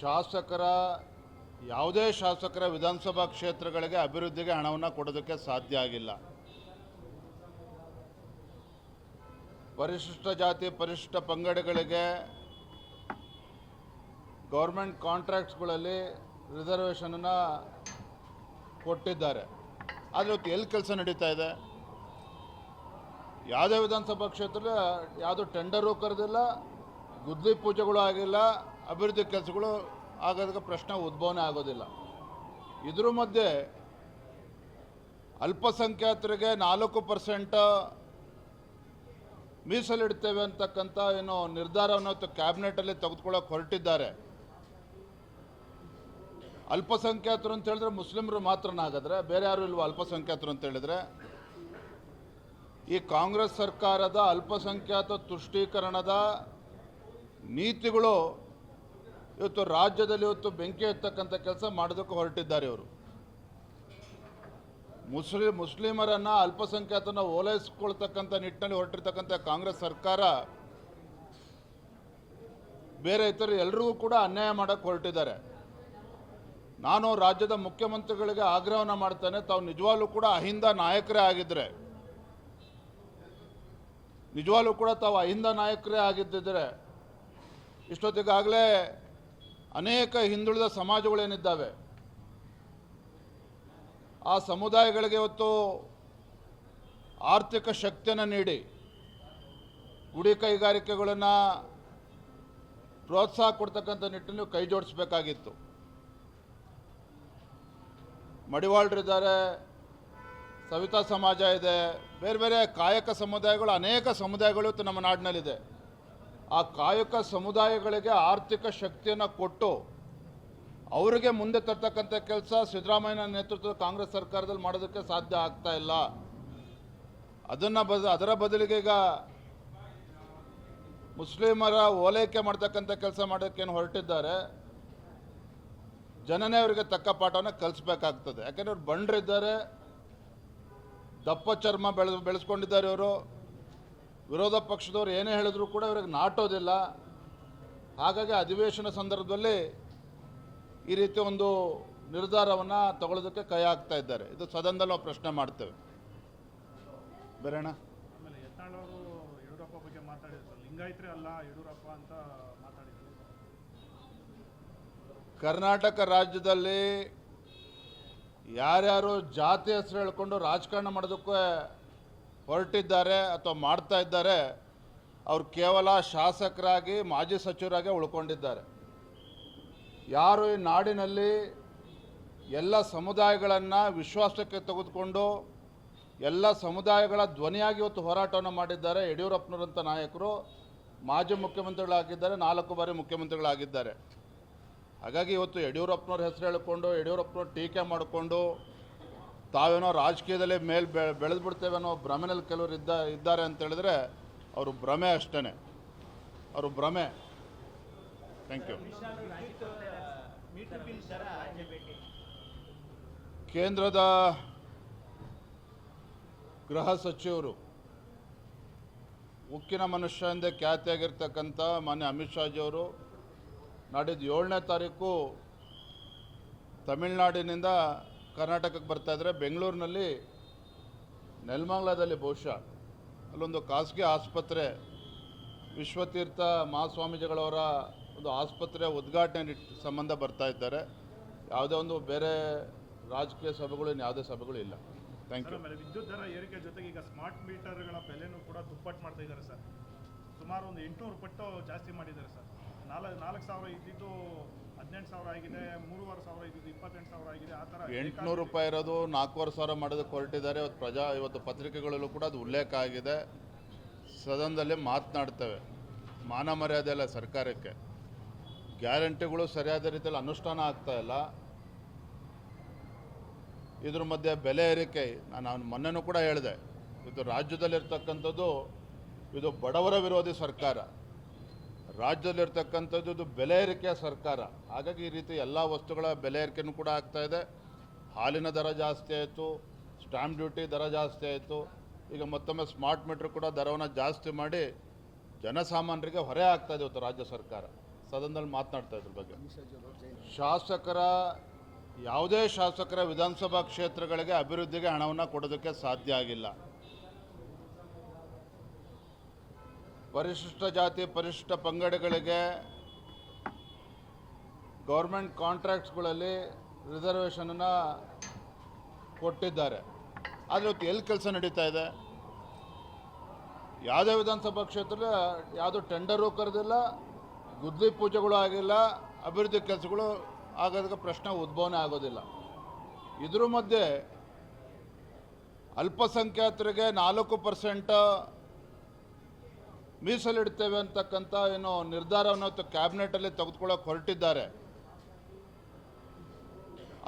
ಶಾಸಕರ, ಯಾವುದೇ ಶಾಸಕರ ವಿಧಾನಸಭಾ ಕ್ಷೇತ್ರಗಳಿಗೆ ಅಭಿವೃದ್ಧಿಗೆ ಹಣವನ್ನು ಕೊಡೋದಕ್ಕೆ ಸಾಧ್ಯ ಆಗಿಲ್ಲ. ಪರಿಶಿಷ್ಟ ಜಾತಿ ಪರಿಶಿಷ್ಟ ಪಂಗಡಗಳಿಗೆ ಗೌರ್ಮೆಂಟ್ ಕಾಂಟ್ರಾಕ್ಟ್ಸ್ಗಳಲ್ಲಿ ರಿಸರ್ವೇಷನನ್ನು ಕೊಟ್ಟಿದ್ದಾರೆ. ಆದರೆ ಇವತ್ತು ಎಲ್ಲಿ ಕೆಲಸ ನಡೀತಾ ಇದೆ? ಯಾವುದೇ ವಿಧಾನಸಭಾ ಕ್ಷೇತ್ರದ ಯಾವುದೋ ಟೆಂಡರು ಕರೆದಿಲ್ಲ, ಗುದ್ಲಿ ಪೂಜೆಗಳು ಆಗಿಲ್ಲ ಅಭಿವೃದ್ಧಿ ಕೆಲಸಗಳು ಆಗೋದಕ್ಕೆ ಪ್ರಶ್ನೆ ಉದ್ಭವನೇ ಆಗೋದಿಲ್ಲ. ಇದ್ರ ಮಧ್ಯೆ ಅಲ್ಪಸಂಖ್ಯಾತರಿಗೆ ನಾಲ್ಕು ಪರ್ಸೆಂಟ್ ಮೀಸಲಿಡ್ತೇವೆ ಅಂತಕ್ಕಂಥ ಏನು ನಿರ್ಧಾರವನ್ನು ಕ್ಯಾಬಿನೆಟ್ ಕ್ಯಾಬಿನೆಟಲ್ಲಿ ತೆಗೆದುಕೊಳ್ಳೋಕೆ ಹೊರಟಿದ್ದಾರೆ. ಅಲ್ಪಸಂಖ್ಯಾತರು ಅಂತ ಹೇಳಿದ್ರೆ ಮುಸ್ಲಿಮರು ಹಾಗಾದ್ರೆ ಬೇರೆ ಯಾರು ಇಲ್ವಾ ಅಲ್ಪಸಂಖ್ಯಾತರು ಅಂತ ಹೇಳಿದ್ರೆ? ಈ ಕಾಂಗ್ರೆಸ್ ಸರ್ಕಾರದ ಅಲ್ಪಸಂಖ್ಯಾತ ತುಷ್ಟೀಕರಣದ ನೀತಿಗಳು ಇವತ್ತು ರಾಜ್ಯದಲ್ಲಿ ಇವತ್ತು ಬೆಂಕಿ ಎತ್ತಕ್ಕಂಥ ಕೆಲಸ ಮಾಡೋದಕ್ಕೆ ಹೊರಟಿದ್ದಾರೆ ಇವರು. ಮುಸ್ಲಿಂ, ಮುಸ್ಲಿಮರನ್ನು ಅಲ್ಪಸಂಖ್ಯಾತನ ಓಲೈಸ್ಕೊಳ್ತಕ್ಕಂಥ ನಿಟ್ಟಿನಲ್ಲಿ ಹೊರಟಿರ್ತಕ್ಕಂಥ ಕಾಂಗ್ರೆಸ್ ಸರ್ಕಾರ ಬೇರೆ ಇತರ ಎಲ್ರಿಗೂ ಕೂಡ ಅನ್ಯಾಯ ಮಾಡಕ್ಕೆ ಹೊರಟಿದ್ದಾರೆ. ನಾನು ರಾಜ್ಯದ ಮುಖ್ಯಮಂತ್ರಿಗಳಿಗೆ ಆಗ್ರಹವನ್ನು ಮಾಡ್ತೇನೆ, ತಾವು ನಿಜವಾಗ್ಲೂ ಕೂಡ ಅಹಿಂದ ನಾಯಕರೇ ಆಗಿದ್ದರೆ ನಿಜವಾಗ್ಲೂ ಕೂಡ ತಾವು ಅಹಿಂದ ನಾಯಕರೇ ಆಗಿದ್ದಿದ್ರೆ, ಇಷ್ಟೊತ್ತಿಗಾಗಲೇ ಅನೇಕ ಹಿಂದುಳಿದ ಸಮಾಜಗಳೇನಿದ್ದಾವೆ? ಆ ಸಮುದಾಯಗಳಿಗೆ ಇವತ್ತು ಆರ್ಥಿಕ ಶಕ್ತಿಯನ್ನು ನೀಡಿ, ಗುಡಿ ಕೈಗಾರಿಕೆಗಳನ್ನು ಪ್ರೋತ್ಸಾಹ ಕೊಡ್ತಕ್ಕಂಥ ನಿಟ್ಟಿನಲ್ಲಿ ಕೈ ಜೋಡಿಸ್ಬೇಕಾಗಿತ್ತು. ಮಡಿವಾಳರಿದ್ದಾರೆ, ಸವಿತಾ ಸಮಾಜ ಇದೆ, ಬೇರೆ ಬೇರೆ ಕಾಯಕ ಸಮುದಾಯಗಳು, ಅನೇಕ ಸಮುದಾಯಗಳು ಇವತ್ತು ನಮ್ಮ ನಾಡಿನಲ್ಲಿದೆ. ಆ ಕಾಯಕ ಸಮುದಾಯಗಳಿಗೆ ಆರ್ಥಿಕ ಶಕ್ತಿಯನ್ನು ಕೊಟ್ಟು ಅವರಿಗೆ ಮುಂದೆ ತರ್ತಕ್ಕಂಥ ಕೆಲಸ ಸಿದ್ದರಾಮಯ್ಯನ ನೇತೃತ್ವದ ಕಾಂಗ್ರೆಸ್ ಸರ್ಕಾರದಲ್ಲಿ ಮಾಡೋದಕ್ಕೆ ಸಾಧ್ಯ ಆಗ್ತಾ ಇಲ್ಲ. ಅದನ್ನು ಬದ, ಅದರ ಬದಲಿಗೆ ಈಗ ಮುಸ್ಲಿಮರ ಓಲೈಕೆ ಮಾಡ್ತಕ್ಕಂಥ ಕೆಲಸ ಮಾಡೋಕ್ಕೇನು ಹೊರಟಿದ್ದಾರೆ. ಜನನೇ ಅವರಿಗೆ ತಕ್ಕ ಪಾಠನ ಕಲಿಸ್ಬೇಕಾಗ್ತದೆ. ಯಾಕೆಂದ್ರೆ ಅವ್ರು ಬಂಡ್ರಿದ್ದಾರೆ. ದಪ್ಪ ಚರ್ಮ ಬೆಳೆ ಬೆಳೆಸ್ಕೊಂಡಿದ್ದಾರೆ ಇವರು. ವಿರೋಧ ಪಕ್ಷದವ್ರು ಏನೇ ಹೇಳಿದ್ರು ಕೂಡ ಇವ್ರಿಗೆ ನಾಟೋದಿಲ್ಲ. ಹಾಗಾಗಿ ಅಧಿವೇಶನ ಸಂದರ್ಭದಲ್ಲಿ ಈ ರೀತಿ ಒಂದು ನಿರ್ಧಾರವನ್ನು ತಗೊಳ್ಳೋದಕ್ಕೆ ಕೈ ಹಾಕ್ತಾ ಇದ್ದಾರೆ. ಇದು ಸದನದಲ್ಲಿ ನಾವು ಪ್ರಶ್ನೆ ಮಾಡ್ತೇವೆ. ಬರೋಣ ಆಮೇಲೆ ಯತ್ನಾಳ್ ಅವರು ಯಡಿಯೂರಪ್ಪ ಬಗ್ಗೆ ಮಾತಾಡಿದ್ರು. ಲಿಂಗಾಯತರೇ ಅಲ್ಲ ಯಡಿಯೂರಪ್ಪ ಅಂತ ಮಾತಾಡಿದ್ರು. ಕರ್ನಾಟಕ ರಾಜ್ಯದಲ್ಲಿ ಯಾರ್ಯಾರು ಜಾತಿ ಹೆಸರು ಹೇಳ್ಕೊಂಡು ರಾಜಕಾರಣ ಮಾಡೋದಕ್ಕೆ ಹೊರಟಿದ್ದಾರೆ ಅಥವಾ ಮಾಡ್ತಾ ಇದ್ದಾರೆ, ಅವರು ಕೇವಲ ಶಾಸಕರಾಗಿ, ಮಾಜಿ ಸಚಿವರಾಗಿ ಉಳ್ಕೊಂಡಿದ್ದಾರೆ. ಯಾರು ಈ ನಾಡಿನಲ್ಲಿ ಎಲ್ಲ ಸಮುದಾಯಗಳನ್ನು ವಿಶ್ವಾಸಕ್ಕೆ ತೆಗೆದುಕೊಂಡು, ಎಲ್ಲ ಸಮುದಾಯಗಳ ಧ್ವನಿಯಾಗಿ ಇವತ್ತು ಹೋರಾಟವನ್ನು ಮಾಡಿದ್ದಾರೆ ಯಡಿಯೂರಪ್ಪನವರಂಥ ನಾಯಕರು. ಮಾಜಿ ಮುಖ್ಯಮಂತ್ರಿಗಳಾಗಿದ್ದಾರೆ, ನಾಲ್ಕು ಬಾರಿ ಮುಖ್ಯಮಂತ್ರಿಗಳಾಗಿದ್ದಾರೆ. ಹಾಗಾಗಿ ಇವತ್ತು ಯಡಿಯೂರಪ್ಪನವ್ರ ಹೆಸರು ಹೇಳಿಕೊಂಡು, ಯಡಿಯೂರಪ್ಪನವ್ರು ಟೀಕೆ ಮಾಡಿಕೊಂಡು ತಾವೇನೋ ರಾಜಕೀಯದಲ್ಲಿ ಮೇಲೆ ಬೆ ಅನ್ನೋ ಭ್ರಮೆನಲ್ಲಿ ಕೆಲವರು ಇದ್ದ, ಇದ್ದಾರೆ ಅಂತ ಹೇಳಿದ್ರೆ ಅವರು ಭ್ರಮೆ ಅಷ್ಟೇ ಅವರು ಭ್ರಮೆ. ಥ್ಯಾಂಕ್ ಯು ಕೇಂದ್ರದ ಗೃಹ ಸಚಿವರು, ಉಕ್ಕಿನ ಮನುಷ್ಯ ಎಂದೇ ಖ್ಯಾತಿಯಾಗಿರ್ತಕ್ಕಂಥ ಮಾನ್ಯ ಅಮಿತ್ ಶಾಜಿಯವರು ನಾಡಿದ್ದು ಏಳನೇ ತಾರೀಕು ತಮಿಳ್ನಾಡಿನಿಂದ ಕರ್ನಾಟಕಕ್ಕೆ ಬರ್ತಾ ಇದ್ದಾರೆ ಬೆಂಗಳೂರಿನಲ್ಲಿ ನೆಲಮಂಗಲದಲ್ಲಿ ಬಹುಶಃ ಅಲ್ಲೊಂದು ಖಾಸಗಿ ಆಸ್ಪತ್ರೆ, ವಿಶ್ವತೀರ್ಥ ಮಹಾಸ್ವಾಮೀಜಿಗಳವರ ಒಂದು ಆಸ್ಪತ್ರೆ ಉದ್ಘಾಟನೆ ಸಂಬಂಧ ಬರ್ತಾ ಇದ್ದಾರೆ. ಯಾವುದೇ ಒಂದು ಬೇರೆ ರಾಜಕೀಯ ಸಭೆಗಳು, ಇನ್ನು ಯಾವುದೇ ಸಭೆಗಳು ಇಲ್ಲ. ಥ್ಯಾಂಕ್ ಯು ವಿದ್ಯುತ್ ದರ ಏರಿಕೆ ಜೊತೆಗೆ ಈಗ ಸ್ಮಾರ್ಟ್ ಮೀಟರ್ಗಳ ಬೆಲೆನೂ ಕೂಡ ದುಪ್ಪಟ್ಟು ಮಾಡ್ತಾ ಇದ್ದಾರೆ ಸರ್. ಸುಮಾರು ಒಂದು ಎಂಟುನೂರು ಪಟ್ಟು ಜಾಸ್ತಿ ಮಾಡಿದ್ದಾರೆ ಸರ್. ನಾಲ್ಕು ನಾಲ್ಕು ಸಾವಿರ ಇದ್ದಿದ್ದು ಹದಿನೆಂಟು ಸಾವಿರ ಆಗಿದೆ ಮೂರುವರೆ ಸಾವಿರ ಇದ್ದಿದ್ದು ಇಪ್ಪತ್ತೆಂಟು ಸಾವಿರ ಆಗಿದೆ ಆ ಥರ ಎಂಟುನೂರು ರೂಪಾಯಿ ಇರೋದು ನಾಲ್ಕೂವರೆ ಸಾವಿರ ಮಾಡೋದಕ್ಕೆ ಹೊರಟಿದ್ದಾರೆ ಇವತ್ತು ಪ್ರಜಾ ಇವತ್ತು ಪತ್ರಿಕೆಗಳಲ್ಲೂ ಕೂಡ ಅದು ಉಲ್ಲೇಖ ಆಗಿದೆ. ಸದನದಲ್ಲಿ ಮಾತನಾಡ್ತೇವೆ. ಮಾನ ಮರ್ಯಾದೆ ಇಲ್ಲ ಸರ್ಕಾರಕ್ಕೆ. ಗ್ಯಾರಂಟಿಗಳು ಸರಿಯಾದ ರೀತಿಯಲ್ಲಿ ಅನುಷ್ಠಾನ ಆಗ್ತಾ ಇಲ್ಲ. ಇದ್ರ ಮಧ್ಯೆ ಬೆಲೆ ಏರಿಕೆ ನಾನು ಅವ್ನು ಮೊನ್ನೆನೂ ಕೂಡ ಹೇಳಿದೆ. ಇದು ರಾಜ್ಯದಲ್ಲಿರ್ತಕ್ಕಂಥದ್ದು ಇದು ಬಡವರ ವಿರೋಧಿ ಸರ್ಕಾರ. ರಾಜ್ಯದಲ್ಲಿರ್ತಕ್ಕಂಥದ್ದು ಬೆಲೆ ಏರಿಕೆಯ ಸರ್ಕಾರ. ಹಾಗಾಗಿ ಈ ರೀತಿ ಎಲ್ಲ ವಸ್ತುಗಳ ಬೆಲೆ ಏರಿಕೆಯೂ ಕೂಡ ಆಗ್ತಾ ಇದೆ. ಹಾಲಿನ ದರ ಜಾಸ್ತಿ ಆಯಿತು ಸ್ಟ್ಯಾಂಪ್ ಡ್ಯೂಟಿ ದರ ಜಾಸ್ತಿ ಆಯಿತು. ಈಗ ಮತ್ತೊಮ್ಮೆ ಸ್ಮಾರ್ಟ್ ಮೀಟ್ರ್ ಕೂಡ ದರವನ್ನು ಜಾಸ್ತಿ ಮಾಡಿ ಜನಸಾಮಾನ್ಯರಿಗೆ ಹೊರೆ ಆಗ್ತಾ ಇದೆ ಇವತ್ತು ರಾಜ್ಯ ಸರ್ಕಾರ. ಸದನದಲ್ಲಿ ಮಾತನಾಡ್ತಾ ಇದ್ರ ಬಗ್ಗೆ. ಶಾಸಕರ, ಯಾವುದೇ ಶಾಸಕರ ವಿಧಾನಸಭಾ ಕ್ಷೇತ್ರಗಳಿಗೆ ಅಭಿವೃದ್ಧಿಗೆ ಹಣವನ್ನು ಕೊಡೋದಕ್ಕೆ ಸಾಧ್ಯ ಆಗಿಲ್ಲ. ಪರಿಶಿಷ್ಟ ಜಾತಿ ಪರಿಶಿಷ್ಟ ಪಂಗಡಗಳಿಗೆ ಗೌರ್ಮೆಂಟ್ ಕಾಂಟ್ರಾಕ್ಟ್ಸ್ಗಳಲ್ಲಿ ರಿಸರ್ವೇಷನನ್ನು ಕೊಟ್ಟಿದ್ದಾರೆ. ಆದರೆ ಇವತ್ತು ಎಲ್ಲಿ ಕೆಲಸ ನಡೀತಾ ಇದೆ? ಯಾವುದೇ ವಿಧಾನಸಭಾ ಕ್ಷೇತ್ರ ಯಾವುದೋ ಟೆಂಡರು ಕರೆದಿಲ್ಲ, ಗುದ್ಲಿ ಪೂಜೆಗಳು ಆಗಿಲ್ಲ, ಅಭಿವೃದ್ಧಿ ಕೆಲಸಗಳು ಆಗೋದಕ್ಕೆ ಪ್ರಶ್ನೆ ಉದ್ಭವನೆ ಆಗೋದಿಲ್ಲ. ಇದ್ರ ಮಧ್ಯೆ ಅಲ್ಪಸಂಖ್ಯಾತರಿಗೆ ನಾಲ್ಕು ಪರ್ಸೆಂಟ್ ಮೀಸಲಿಡ್ತೇವೆ ಅಂತಕ್ಕಂಥ ಏನು ನಿರ್ಧಾರವನ್ನು ಕ್ಯಾಬಿನೆಟಲ್ಲಿ ತೆಗೆದುಕೊಳ್ಳೋಕೆ ಹೊರಟಿದ್ದಾರೆ.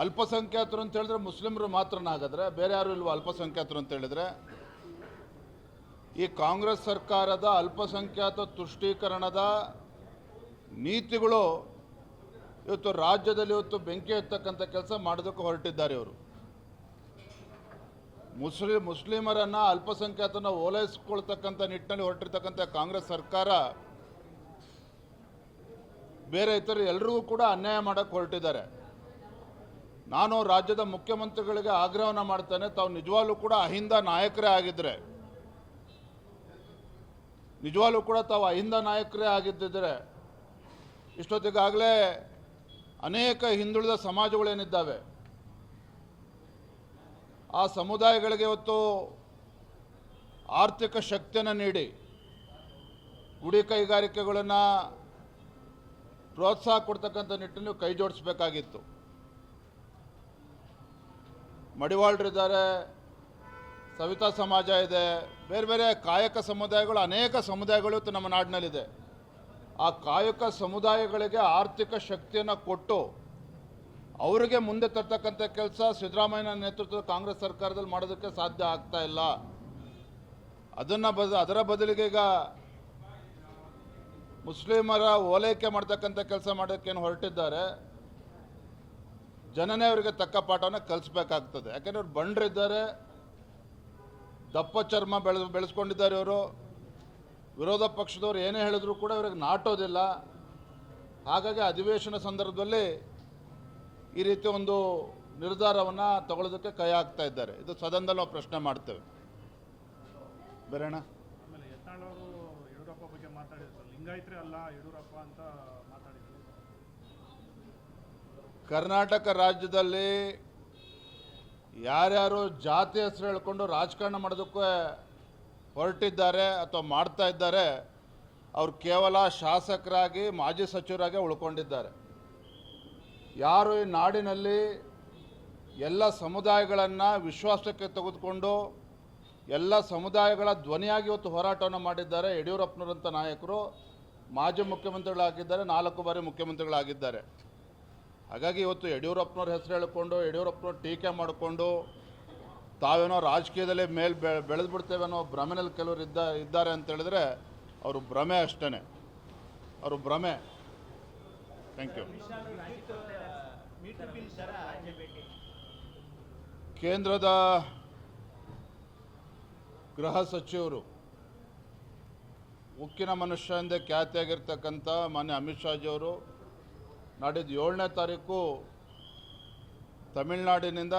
ಅಲ್ಪಸಂಖ್ಯಾತರು ಅಂತ ಹೇಳಿದ್ರೆ ಮುಸ್ಲಿಮರು ಮಾತ್ರನಾಗಿದ್ರೆ ಬೇರೆ ಯಾರು ಇಲ್ವಾ ಅಲ್ಪಸಂಖ್ಯಾತರು ಅಂತ ಹೇಳಿದ್ರೆ? ಈ ಕಾಂಗ್ರೆಸ್ ಸರ್ಕಾರದ ಅಲ್ಪಸಂಖ್ಯಾತ ತುಷ್ಟೀಕರಣದ ನೀತಿಗಳು ಇವತ್ತು ರಾಜ್ಯದಲ್ಲಿ ಇವತ್ತು ಬೆಂಕಿ ಎತ್ತಕ್ಕಂಥ ಕೆಲಸ ಮಾಡೋದಕ್ಕೆ ಹೊರಟಿದ್ದಾರೆ ಇವರು. ಮುಸ್ಲಿಂ ಮುಸ್ಲಿಮರನ್ನ ಅಲ್ಪಸಂಖ್ಯಾತನ ಓಲೈಸ್ಕೊಳ್ತಕ್ಕಂಥ ನಿಟ್ಟಿನಲ್ಲಿ ಹೊರಟಿರ್ತಕ್ಕಂಥ ಕಾಂಗ್ರೆಸ್ ಸರ್ಕಾರ ಬೇರೆ ಇತರ ಎಲ್ರಿಗೂ ಕೂಡ ಅನ್ಯಾಯ ಮಾಡಕ್ಕೆ ಹೊರಟಿದ್ದಾರೆ. ನಾನು ರಾಜ್ಯದ ಮುಖ್ಯಮಂತ್ರಿಗಳಿಗೆ ಆಗ್ರಹವನ್ನು ಮಾಡ್ತೇನೆ, ತಾವು ನಿಜವಾಗ್ಲೂ ಕೂಡ ಅಹಿಂದ ನಾಯಕರೇ ಆಗಿದ್ದರೆ ನಿಜವಾಗ್ಲೂ ಕೂಡ ತಾವು ಅಹಿಂದ ನಾಯಕರೇ ಆಗಿದ್ದಿದ್ರೆ, ಇಷ್ಟೊತ್ತಿಗಾಗಲೇ ಅನೇಕ ಹಿಂದುಳಿದ ಸಮಾಜಗಳೇನಿದ್ದಾವೆ ಆ ಸಮುದಾಯಗಳಿಗೆ ಇವತ್ತು ಆರ್ಥಿಕ ಶಕ್ತಿಯನ್ನು ನೀಡಿ ಗುಡಿ ಕೈಗಾರಿಕೆಗಳನ್ನು ಪ್ರೋತ್ಸಾಹ ಕೊಡ್ತಕ್ಕಂಥ ನಿಟ್ಟಿನಲ್ಲಿ ಕೈ ಜೋಡಿಸ್ಬೇಕಾಗಿತ್ತು. ಮಡಿವಾಳರಿದ್ದಾರೆ ಸವಿತಾ ಸಮಾಜ ಇದೆ, ಬೇರೆ ಬೇರೆ ಕಾಯಕ ಸಮುದಾಯಗಳು, ಅನೇಕ ಸಮುದಾಯಗಳು ಇವತ್ತು ನಮ್ಮ ನಾಡಿನಲ್ಲಿದೆ. ಆ ಕಾಯಕ ಸಮುದಾಯಗಳಿಗೆ ಆರ್ಥಿಕ ಶಕ್ತಿಯನ್ನು ಕೊಟ್ಟು ಅವರಿಗೆ ಮುಂದೆ ತರ್ತಕ್ಕಂಥ ಕೆಲಸ ಸಿದ್ದರಾಮಯ್ಯನ ನೇತೃತ್ವದ ಕಾಂಗ್ರೆಸ್ ಸರ್ಕಾರದಲ್ಲಿ ಮಾಡೋದಕ್ಕೆ ಸಾಧ್ಯ ಆಗ್ತಾ ಇಲ್ಲ. ಅದನ್ನು ಬದ, ಅದರ ಬದಲಿಗೆ ಈಗ ಮುಸ್ಲಿಮರ ಓಲೈಕೆ ಮಾಡ್ತಕ್ಕಂಥ ಕೆಲಸ ಮಾಡೋಕ್ಕೇನು ಹೊರಟಿದ್ದಾರೆ. ಜನನೇ ಅವರಿಗೆ ತಕ್ಕ ಪಾಠವನ್ನು ಕಲಿಸ್ಬೇಕಾಗ್ತದೆ. ಯಾಕೆಂದ್ರೆ ಅವ್ರು ಬಂಡ್ರಿದ್ದಾರೆ. ದಪ್ಪ ಚರ್ಮ ಬೆಳೆ, ಬೆಳೆಸ್ಕೊಂಡಿದ್ದಾರೆ ಇವರು. ವಿರೋಧ ಪಕ್ಷದವ್ರು ಏನೇ ಹೇಳಿದ್ರು ಕೂಡ ಇವ್ರಿಗೆ ನಾಟೋದಿಲ್ಲ. ಹಾಗಾಗಿ ಅಧಿವೇಶನ ಸಂದರ್ಭದಲ್ಲಿ ಈ ರೀತಿ ಒಂದು ನಿರ್ಧಾರವನ್ನು ತಗೊಳ್ಳೋದಕ್ಕೆ ಕೈ ಹಾಕ್ತಾ ಇದ್ದಾರೆ. ಇದು ಸದನದಲ್ಲಿ ನಾವು ಪ್ರಶ್ನೆ ಮಾಡ್ತೇವೆ. ಬೇರೆಣ್ಣ? ಕರ್ನಾಟಕ ರಾಜ್ಯದಲ್ಲಿ ಯಾರ್ಯಾರು ಜಾತಿ ಹೆಸರು ಹೇಳ್ಕೊಂಡು ರಾಜಕಾರಣ ಮಾಡೋದಕ್ಕೆ ಹೊರಟಿದ್ದಾರೆ ಅಥವಾ ಮಾಡ್ತಾ ಇದ್ದಾರೆ ಅವರು ಕೇವಲ ಶಾಸಕರಾಗಿ ಮಾಜಿ ಸಚಿವರಾಗಿ ಉಳ್ಕೊಂಡಿದ್ದಾರೆ. ಯಾರು ಈ ನಾಡಿನಲ್ಲಿ ಎಲ್ಲ ಸಮುದಾಯಗಳನ್ನು ವಿಶ್ವಾಸಕ್ಕೆ ತೆಗೆದುಕೊಂಡು ಎಲ್ಲ ಸಮುದಾಯಗಳ ಧ್ವನಿಯಾಗಿ ಇವತ್ತು ಹೋರಾಟವನ್ನು ಮಾಡಿದ್ದಾರೆ ಯಡಿಯೂರಪ್ಪನವರಂಥ ನಾಯಕರು, ಮಾಜಿ ಮುಖ್ಯಮಂತ್ರಿಗಳಾಗಿದ್ದಾರೆ, ನಾಲ್ಕು ಬಾರಿ ಮುಖ್ಯಮಂತ್ರಿಗಳಾಗಿದ್ದಾರೆ. ಹಾಗಾಗಿ ಇವತ್ತು ಯಡಿಯೂರಪ್ಪನವ್ರ ಹೆಸರು ಹೇಳಿಕೊಂಡು, ಯಡಿಯೂರಪ್ಪನವ್ರ ಟೀಕೆ ಮಾಡಿಕೊಂಡು, ತಾವೇನೋ ರಾಜಕೀಯದಲ್ಲಿ ಮೇಲೆ ಬೆ ಬೆಳೆದು ಅನ್ನೋ ಭ್ರಮೆನಲ್ಲಿ ಕೆಲವರು ಇದ್ದ, ಇದ್ದಾರೆ ಅಂತ ಹೇಳಿದ್ರೆ, ಅವರು ಭ್ರಮೆ ಅಷ್ಟೇ ಅವರು ಭ್ರಮೆ. ಥ್ಯಾಂಕ್ ಯು ಕೇಂದ್ರದ ಗೃಹ ಸಚಿವರು, ಉಕ್ಕಿನ ಮನುಷ್ಯ ಎಂದೇ ಖ್ಯಾತಿಯಾಗಿರ್ತಕ್ಕಂಥ ಮಾನ್ಯ ಅಮಿತ್ ಶಾಜಿಯವರು ನಾಡಿದ್ದು ಏಳನೇ ತಾರೀಕು ತಮಿಳ್ನಾಡಿನಿಂದ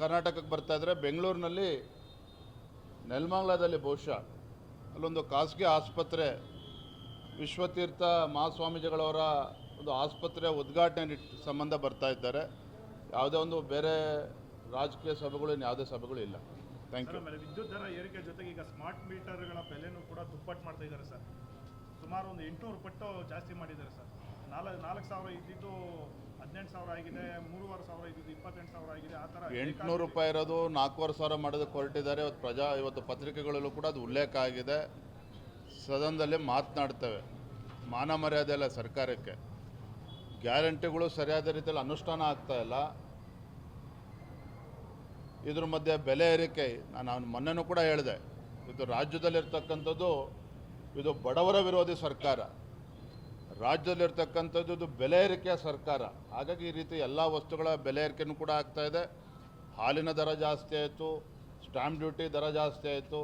ಕರ್ನಾಟಕಕ್ಕೆ ಬರ್ತಾ ಇದ್ದರೆ. ಬೆಂಗಳೂರಿನಲ್ಲಿ ನೆಲಮಂಗ್ಲದಲ್ಲಿ ಬಹುಶಃ ಅಲ್ಲೊಂದು ಖಾಸಗಿ ಆಸ್ಪತ್ರೆ ವಿಶ್ವತೀರ್ಥ ಮಹಾಸ್ವಾಮೀಜಿಗಳವರ ಒಂದು ಆಸ್ಪತ್ರೆ ಉದ್ಘಾಟನೆ ಸಂಬಂಧ ಬರ್ತಾ ಇದ್ದಾರೆ. ಯಾವುದೇ ಒಂದು ಬೇರೆ ರಾಜಕೀಯ ಸಭೆಗಳು ಇನ್ನು ಯಾವುದೇ ಸಭೆಗಳು ಇಲ್ಲ. ಥ್ಯಾಂಕ್ ಯು ವಿದ್ಯುತ್ ದರ ಏರಿಕೆ ಜೊತೆಗೆ ಈಗ ಸ್ಮಾರ್ಟ್ ಮೀಟರ್ಗಳ ಬೆಲೆನೂ ಕೂಡ ದುಪ್ಪಟ್ಟು ಮಾಡ್ತಾ ಇದ್ದಾರೆ ಸರ್. ಸುಮಾರು ಒಂದು ಎಂಟುನೂರು ಪಟ್ಟು ಜಾಸ್ತಿ ಮಾಡಿದ್ದಾರೆ ಸರ್. ನಾಲ್ಕು ನಾಲ್ಕು ಸಾವಿರ ಇದ್ದಿದ್ದು ಹದಿನೆಂಟು ಸಾವಿರ ಆಗಿದೆ ಮೂರುವರೆ ಸಾವಿರ ಇದ್ದಿದ್ದು ಇಪ್ಪತ್ತೆಂಟು ಸಾವಿರ ಆಗಿದೆ ಆ ಥರ ಎಂಟುನೂರು ರೂಪಾಯಿ ಇರೋದು ನಾಲ್ಕೂವರೆ ಸಾವಿರ ಮಾಡೋದಕ್ಕೆ ಹೊರಟಿದ್ದಾರೆ ಇವತ್ತು ಪ್ರಜಾ ಇವತ್ತು ಪತ್ರಿಕೆಗಳಲ್ಲೂ ಕೂಡ ಅದು ಉಲ್ಲೇಖ ಆಗಿದೆ. ಸದನದಲ್ಲಿ ಮಾತನಾಡ್ತೇವೆ. ಮಾನ ಮರ್ಯಾದೆ ಅಲ್ಲ ಸರ್ಕಾರಕ್ಕೆ. ಗ್ಯಾರಂಟಿಗಳು ಸರಿಯಾದ ರೀತಿಯಲ್ಲಿ ಅನುಷ್ಠಾನ ಆಗ್ತಾ ಇಲ್ಲ. ಇದ್ರ ಮಧ್ಯೆ ಬೆಲೆ ಏರಿಕೆ, ನಾನು ಮೊನ್ನೆನೂ ಕೂಡ ಹೇಳಿದೆ, ಇದು ರಾಜ್ಯದಲ್ಲಿರ್ತಕ್ಕಂಥದ್ದು, ಇದು ಬಡವರ ವಿರೋಧಿ ಸರ್ಕಾರ. ರಾಜ್ಯದಲ್ಲಿರ್ತಕ್ಕಂಥದ್ದು, ಇದು ಬೆಲೆ ಏರಿಕೆಯ ಸರ್ಕಾರ. ಹಾಗಾಗಿ ಈ ರೀತಿ ಎಲ್ಲ ವಸ್ತುಗಳ ಬೆಲೆ ಏರಿಕೆನೂ ಕೂಡ ಆಗ್ತಾ ಇದೆ. ಹಾಲಿನ ದರ ಜಾಸ್ತಿ ಆಯಿತು, ಸ್ಟ್ಯಾಂಪ್ ಡ್ಯೂಟಿ ದರ ಜಾಸ್ತಿ ಆಯಿತು,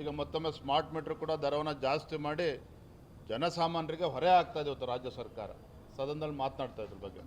ಈಗ ಮತ್ತೊಮ್ಮೆ ಸ್ಮಾರ್ಟ್ ಮೀಟ್ರ್ ಕೂಡ ದರವನ್ನು ಜಾಸ್ತಿ ಮಾಡಿ ಜನಸಾಮಾನ್ಯರಿಗೆ ಹೊರೆ ಆಗ್ತಾ ಇದೆ ಇವತ್ತು ರಾಜ್ಯ ಸರ್ಕಾರ. ಸದನದಲ್ಲಿ ಮಾತನಾಡ್ತಾ ಇದ್ರ ಬಗ್ಗೆ.